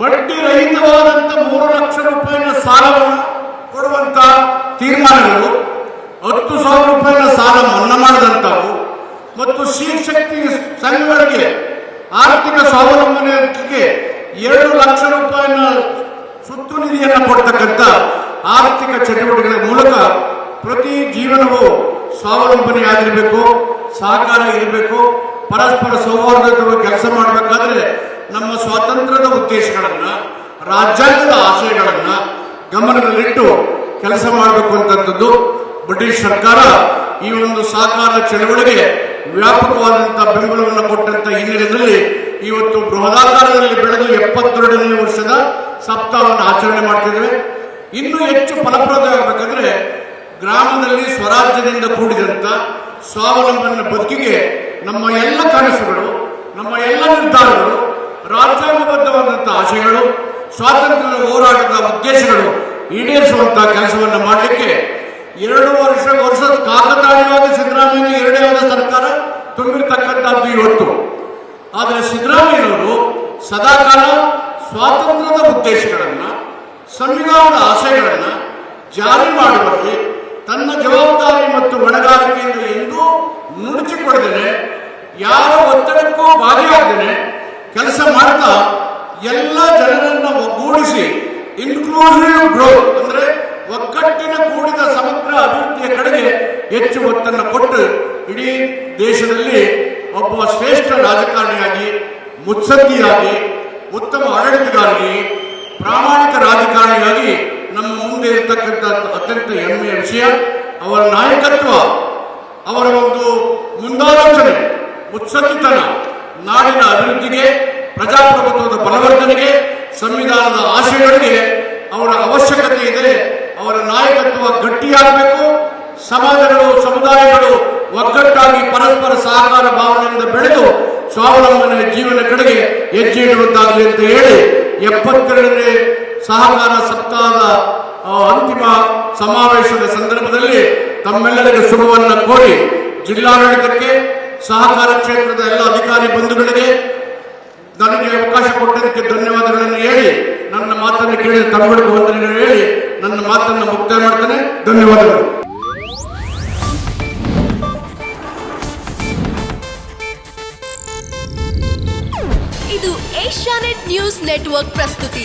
ಬಡ್ಡಿ ರಹಿತವಾದಂತ ಮೂರು ಲಕ್ಷ ರೂಪಾಯಿನ ಸಾಲವನ್ನು ಕೊಡುವಂತ ತೀರ್ಮಾನಗಳು, ಹತ್ತು ಸಾವಿರ ರೂಪಾಯಿನ ಸಾಲ ಮನ್ನಾ ಮಾಡಿದಂಥವು, ಮತ್ತು ಶಕ್ತಿ ಸಂಘಗಳಿಗೆ ಆರ್ಥಿಕ ಸ್ವಾವಲಂಬನೆಗೆ ಎರಡು ಲಕ್ಷ ರೂಪಾಯಿನ ಸುತ್ತು ನಿಧಿಯನ್ನು ಕೊಡ್ತಕ್ಕಂಥ ಆರ್ಥಿಕ ಚಟುವಟಿಕೆಗಳ ಮೂಲಕ ಪ್ರತಿ ಜೀವನವು ಸ್ವಾವಲಂಬನೆ ಆಗಿರಬೇಕು ಸಹಕಾರ ಇರಬೇಕು, ಪರಸ್ಪರ ಸೌಹಾರ್ದತೆ ಕೆಲಸ ಮಾಡಬೇಕಾದ್ರೆ ನಮ್ಮ ಸ್ವಾತಂತ್ರ್ಯದ ಉದ್ದೇಶಗಳನ್ನು ರಾಜ್ಯಾಂಗದ ಆಶಯಗಳನ್ನು ಗಮನದಲ್ಲಿಟ್ಟು ಕೆಲಸ ಮಾಡಬೇಕು ಅಂತದ್ದು ಬ್ರಿಟಿಷ್ ಸರ್ಕಾರ ಈ ಒಂದು ಸಹಕಾರ ಚಳವಳಿಗೆ ವ್ಯಾಪಕವಾದಂಥ ಬೆಂಬಲವನ್ನು ಕೊಟ್ಟಂತ ಹಿನ್ನೆಲೆಯಲ್ಲಿ ಇವತ್ತು ಬೃಹದಾಕಾರದಲ್ಲಿ ಬೆಳೆದು ಎಪ್ಪತ್ತೆರಡನೇ ವರ್ಷದ ಸಪ್ತಾಹವನ್ನು ಆಚರಣೆ ಮಾಡ್ತಿದ್ದೇವೆ. ಇನ್ನೂ ಹೆಚ್ಚು ಫಲಪ್ರದವಾಗಬೇಕಂದ್ರೆ ಗ್ರಾಮದಲ್ಲಿ ಸ್ವರಾಜ್ಯದಿಂದ ಕೂಡಿದಂತ ಸ್ವಾವಲಂಬನೆ ಬದುಕಿಗೆ ನಮ್ಮ ಎಲ್ಲ ಕನಸುಗಳು ನಮ್ಮ ಎಲ್ಲ ನಿರ್ಧಾರಗಳು ರಾಜ್ಯಾಂಗಬದ್ಧವಾದಂತಹ ಆಶಯಗಳು ಸ್ವಾತಂತ್ರ್ಯದ ಹೋರಾಟದ ಉದ್ದೇಶಗಳು ಈಡೇರಿಸುವಂತಹ ಕೆಲಸವನ್ನು ಮಾಡಲಿಕ್ಕೆ ಎರಡು ವರ್ಷ, ವರ್ಷದ ಕಾಕತಾಳೀಯವಾಗಿ ಸಿದ್ದರಾಮಯ್ಯ ಆದ ಸರ್ಕಾರ ತುಂಬಿರ್ತಕ್ಕಂಥದ್ದು ಇವತ್ತು. ಆದರೆ ಸಿದ್ದರಾಮಯ್ಯನವರು ಸದಾಕಾಲ ಸ್ವಾತಂತ್ರ್ಯದ ಉದ್ದೇಶಗಳನ್ನು, ಸಂವಿಧಾನದ ಆಶಯಗಳನ್ನು ಜಾರಿ ಮಾಡುವಲ್ಲಿ ತನ್ನ ಜವಾಬ್ದಾರಿ ಮತ್ತು ಹೊಣೆಗಾರಿಕೆಯಿಂದ ಎಂದೂ ನುಣುಚಿಕೊಡದೇನೆ ಯಾವ ಒತ್ತಡಕ್ಕೂ ಭಾಗಿಯಾಗದೇನೆ ಕೆಲಸ ಮಾಡ್ತಾ ಇನ್ಕ್ಲೂಸಿವ್ ಗ್ರೋತ್ ಅಂದ್ರೆ ಒಗ್ಗಟ್ಟಿನ ಕೂಡಿದ ಸಮಗ್ರ ಅಭಿವೃದ್ಧಿಯ ಕಡೆಗೆ ಹೆಚ್ಚು ಒತ್ತನ್ನು ಕೊಟ್ಟು ಇಡೀ ದೇಶದಲ್ಲಿ ಒಬ್ಬ ಶ್ರೇಷ್ಠ ರಾಜಕಾರಣಿಯಾಗಿ, ಮುತ್ಸದ್ದಿಯಾಗಿ, ಉತ್ತಮ ಆಡಳಿತಗಾರಗಿ, ಪ್ರಾಮಾಣಿಕ ರಾಜಕಾರಣಿಯಾಗಿ ನಮ್ಮ ಮುಂದೆ ಇರತಕ್ಕಂಥ ಅತ್ಯಂತ ಹೆಮ್ಮೆಯ ವಿಷಯ, ಅವರ ನಾಯಕತ್ವ, ಅವರ ಒಂದು ಮುಂದಾಲೋಚನೆ, ಮುತ್ಸದ್ದಿತನ, ನಾಡಿನ ಅಭಿವೃದ್ಧಿಗೆ, ಪ್ರಜಾಪ್ರಭುತ್ವದ ಬಲವರ್ಧನೆಗೆ, ಸಂವಿಧಾನದ ಆಶಯಗಳಿಗೆ ಅವರ ಅವಶ್ಯಕತೆ ಇದೆ ಅವರ ನಾಯಕತ್ವ ಗಟ್ಟಿಯಾಗಬೇಕು. ಸಮಾಜಗಳು, ಸಮುದಾಯಗಳು ಒಗ್ಗಟ್ಟಾಗಿ ಪರಸ್ಪರ ಸಹಕಾರ ಭಾವನೆಯಿಂದ ಬೆಳೆದು ಸ್ವಾವಲಂಬನೆ ಜೀವನ ಕಡೆಗೆ ಹೆಜ್ಜೆ ಇಡುವಂತಾಗಲಿ ಅಂತ ಹೇಳಿ ಎಪ್ಪತ್ತೆರಡನೇ ಸಹಕಾರ ಸಪ್ತಾಹದ ಅಂತಿಮ ಸಮಾವೇಶದ ಸಂದರ್ಭದಲ್ಲಿ ತಮ್ಮೆಲ್ಲರಿಗೆ ಶುಭವನ್ನು ಕೋರಿ ಜಿಲ್ಲಾಡಳಿತಕ್ಕೆ ಸಹಕಾರ ಕ್ಷೇತ್ರದ ಎಲ್ಲ ಅಧಿಕಾರಿ ಬಂಧುಗಳಿಗೆ ಮಾತನ್ನು ಕೇಳಿ ತಮ್ಮಗಳಿಗೆ ವಂದನೆಗಳನ್ನು ಹೇಳಿ, ನನ್ನ ಮಾತನ್ನು ಮುಕ್ತಾಯ ಮಾಡ್ತೇನೆ. ಧನ್ಯವಾದಗಳು. ಇದು ಏಷ್ಯಾನೆಟ್ ನ್ಯೂಸ್ ನೆಟ್ವರ್ಕ್ ಪ್ರಸ್ತುತಿ.